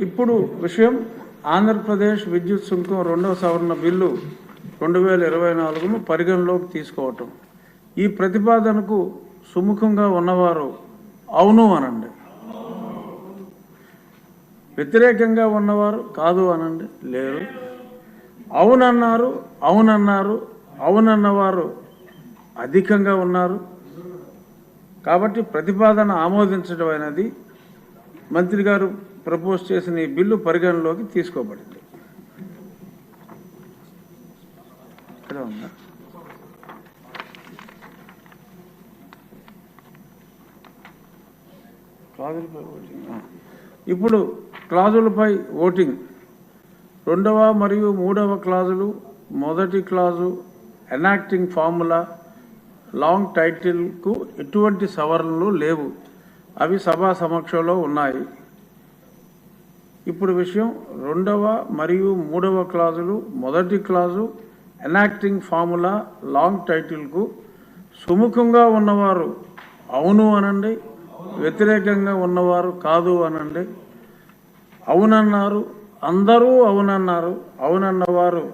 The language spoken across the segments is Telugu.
ఇప్పుడు విషయం ఆంధ్రప్రదేశ్ విద్యుత్ సుంకం రెండవ సవరణ బిల్లు రెండు వేల ఇరవై నాలుగును పరిగణలోకి తీసుకోవటం. ఈ ప్రతిపాదనకు సుముఖంగా ఉన్నవారు అవును అనండి. వ్యతిరేకంగా ఉన్నవారు కాదు అనండి. లేరు అవునన్నారు అవునన్నారు అవునన్నవారు అధికంగా ఉన్నారు. కాబట్టి ప్రతిపాదన ఆమోదించడం అనేది మంత్రి గారు ప్రపోజ్ చేసిన ఈ బిల్లు పరిగణలోకి తీసుకోబడింది. ఇక్కడ ఉందా? క్లాజులపై ఓటింగ్ ఇప్పుడు క్లాజులపై ఓటింగ్. రెండవ మరియు మూడవ క్లాజులు మొదటి క్లాజు ఎనాక్టింగ్ ఫార్ములా లాంగ్ టైటిల్కు ఎటువంటి సవరణలు లేవు. అవి సభా సమక్షంలో ఉన్నాయి. ఇప్పుడు విషయం రెండవ మరియు మూడవ క్లాజులు. మొదటి క్లాజు ఎనాక్టింగ్ ఫార్ములా లాంగ్ టైటిల్కు సుముఖంగా ఉన్నవారు అవును అనండి వ్యతిరేకంగా ఉన్నవారు కాదు అనండి. అవునన్నారు అందరూ అవునన్నారు అవునన్నవారు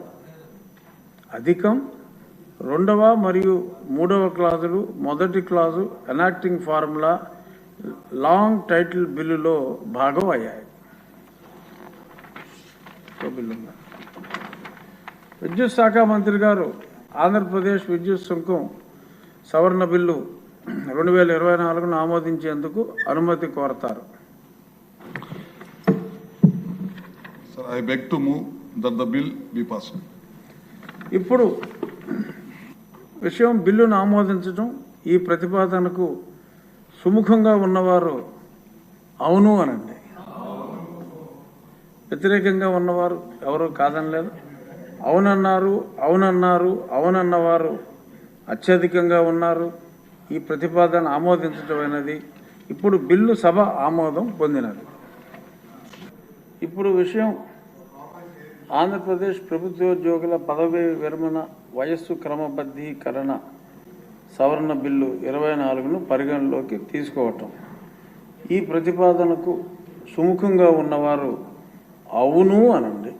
అధికం. రెండవ మరియు మూడవ క్లాజులు మొదటి clause enacting formula long title బిల్లులో భాగం అయ్యాయి. బిల్లు ఉందా? విద్యుత్ శాఖ మంత్రి గారు ఆంధ్రప్రదేశ్ విద్యుత్ సుంకం సవరణ బిల్లు రెండు వేల ఇరవై నాలుగును ఆమోదించేందుకు అనుమతి కోరతారు be passed. ఇప్పుడు విషయం బిల్లును ఆమోదించడం ఈ ప్రతిపాదనకు సుముఖంగా ఉన్నవారు అవును అనండి వ్యతిరేకంగా ఉన్నవారు ఎవరు కాదనలేదు అవునన్నారు అవునన్నారు అవునన్నవారు అత్యధికంగా ఉన్నారు. ఈ ప్రతిపాదన ఆమోదించటమైనది ఇప్పుడు బిల్లు సభ ఆమోదం పొందినది. ఇప్పుడు విషయం ఆంధ్రప్రదేశ్ ప్రభుత్వోద్యోగుల పదవి విరమణ వయస్సు క్రమబద్ధీకరణ సవరణ బిల్లు ఇరవై నాలుగును పరిగణలోకి తీసుకోవటం. ఈ ప్రతిపాదనకు సుముఖంగా ఉన్నవారు అవును అనండి.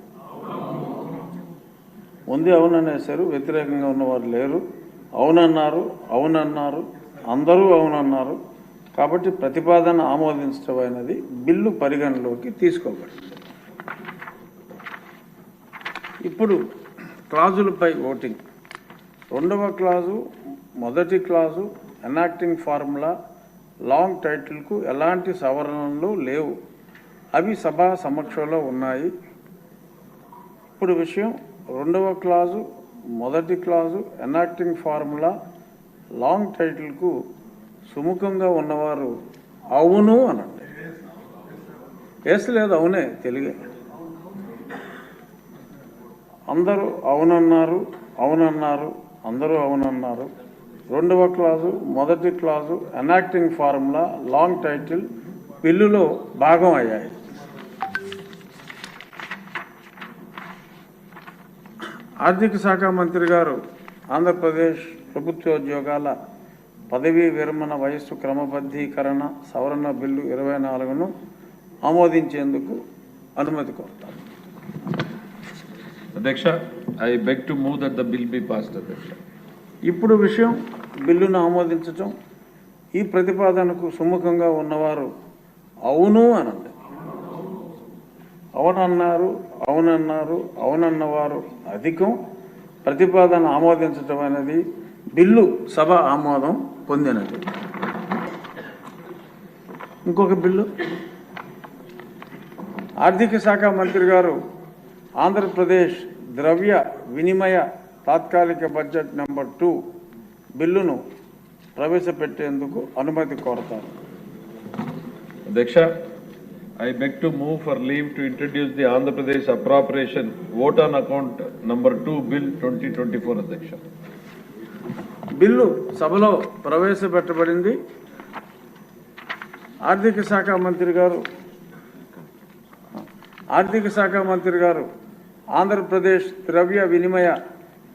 ఉంది అవుననేసారు వ్యతిరేకంగా ఉన్నవారు లేరు. అవునన్నారు అవునన్నారు అందరూ అవునన్నారు. కాబట్టి ప్రతిపాదన ఆమోదించడమైనది బిల్లు పరిగణలోకి తీసుకోబడింది. ఇప్పుడు క్లాజులపై ఓటింగ్. రెండవ క్లాజు మొదటి క్లాజు ఎనాక్టింగ్ ఫార్ములా లాంగ్ టైటిల్కు ఎలాంటి సవరణలు లేవు. అవి సభా సమక్షంలో ఉన్నాయి. ఇప్పుడు విషయం రెండవ క్లాజు మొదటి క్లాజు ఎనాక్టింగ్ ఫార్ములా లాంగ్ టైటిల్కు సుముఖంగా ఉన్నవారు అవును అనండి. వేసలేదు అవునే తెలుగే. అందరూ అవునన్నారు అవునన్నారు అందరూ అవునన్నారు. రెండవ క్లాజు మొదటి clause enacting formula long title బిల్లులో భాగం అయ్యాయి. ఆర్థిక శాఖ మంత్రి గారు ఆంధ్రప్రదేశ్ ప్రభుత్వోద్యోగాల పదవీ విరమణ వయస్సు క్రమబద్ధీకరణ సవరణ బిల్లు ఇరవై నాలుగును ఆమోదించేందుకు అనుమతి కోరుతారు Adeksha, I beg to move that the bill be passed, Adeksha. ఇప్పుడు విషయం బిల్లును ఆమోదించటం ఈ ప్రతిపాదనకు సుముఖంగా ఉన్నవారు అవును అనండి అవునన్నారు అవునన్నారు అవునన్నవారు అధికం. ప్రతిపాదన ఆమోదించడం అనేది బిల్లు సభ ఆమోదం పొందినది. ఇంకొక బిల్లు. ఆర్థిక శాఖ మంత్రి గారు ఆంధ్రప్రదేశ్ ద్రవ్య వినిమయ తాత్కాలిక బడ్జెట్ నెంబర్ టూ బిల్లును ప్రవేశపెట్టేందుకు అనుమతి కోరతారు. అధ్యక్ష I beg to move for leave to introduce the Andhra Pradesh appropriation vote on account number two bill twenty twenty four అధ్యక్ష బిల్లు సభలో ప్రవేశపెట్టబడింది ఆర్థిక శాఖ మంత్రి గారు ఆర్థిక శాఖ మంత్రి గారు ఆంధ్రప్రదేశ్ ద్రవ్య వినిమయ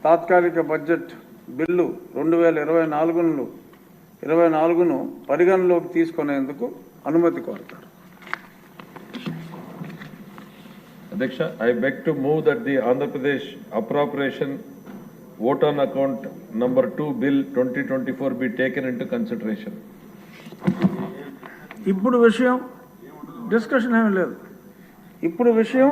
తాత్కాలిక బడ్జెట్ బిల్లు రెండు వేల ఇరవై నాలుగు ఇరవై నాలుగును పరిగణలోకి తీసుకునేందుకు అనుమతి కోరుతారు. Adiksha, I beg to move that the Andhra Pradesh appropriation vote on account number twenty bill 2024 be taken into consideration. ఇప్పుడు విషయం డిస్కషన్ ఏమీ లేదు ఇప్పుడు విషయం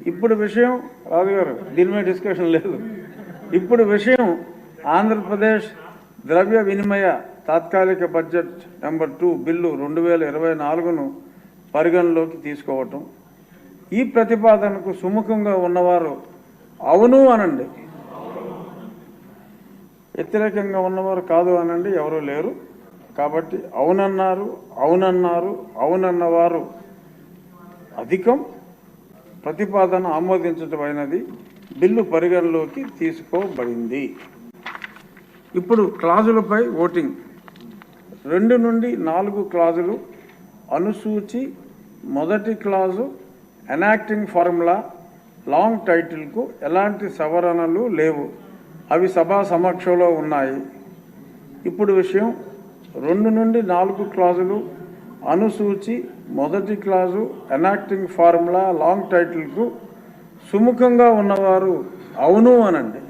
ఇప్పుడు విషయం రాజుగారు దీని మీద డిస్కషన్ లేదు ఇప్పుడు విషయం ఆంధ్రప్రదేశ్ ద్రవ్య వినిమయ తాత్కాలిక బడ్జెట్ నెంబర్ టూ బిల్లు రెండు వేల ఇరవై నాలుగును పరిగణలోకి తీసుకోవటం ఈ ప్రతిపాదనకు సుముఖంగా ఉన్నవారు అవును అనండి. వ్యతిరేకంగా ఉన్నవారు కాదు అనండి ఎవరూ లేరు. కాబట్టి అవునన్నారు అవునన్నారు అవునన్నవారు అధికం. ప్రతిపాదన ఆమోదించటమైనది బిల్లు పరిగణలోకి తీసుకోబడింది. ఇప్పుడు క్లాజులపై ఓటింగ్. రెండు నుండి నాలుగు క్లాజులు అనుసూచి మొదటి క్లాజు ఎనాక్టింగ్ ఫార్ములా లాంగ్ టైటిల్కు ఎలాంటి సవరణలు లేవు. అవి సభా సమక్షంలో ఉన్నాయి. ఇప్పుడు విషయం రెండు నుండి నాలుగు క్లాజులు అనుసూచి మొదటి క్లాజు ఎనాక్టింగ్ ఫార్ములా లాంగ్ టైటిల్కు సుముఖంగా ఉన్నవారు అవును అనండి.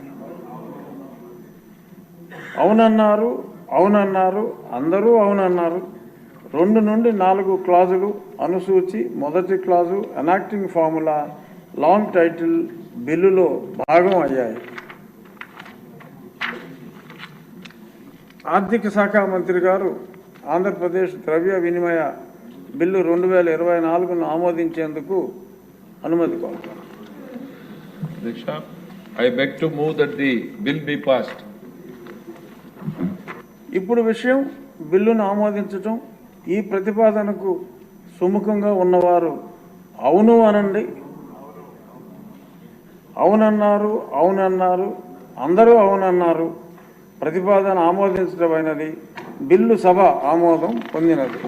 అవునన్నారు అవునన్నారు అందరూ అవునన్నారు. రెండు నుండి నాలుగు క్లాజులు అనుసూచి మొదటి clause enacting formula long title బిల్లులో భాగం అయ్యాయి. ఆర్థిక శాఖ మంత్రి గారు ఆంధ్రప్రదేశ్ ద్రవ్య వినిమయ బిల్లు రెండు వేల ఇరవై నాలుగును ఆమోదించేందుకు అనుమతి that the bill be passed. ఇప్పుడు విషయం బిల్లును ఆమోదించటం ఈ ప్రతిపాదనకు సుముఖంగా ఉన్నవారు అవును అనండి. అవునన్నారు అవునన్నారు అందరూ అవునన్నారు. ప్రతిపాదన ఆమోదించడమైనది బిల్లు సభ ఆమోదం పొందినది.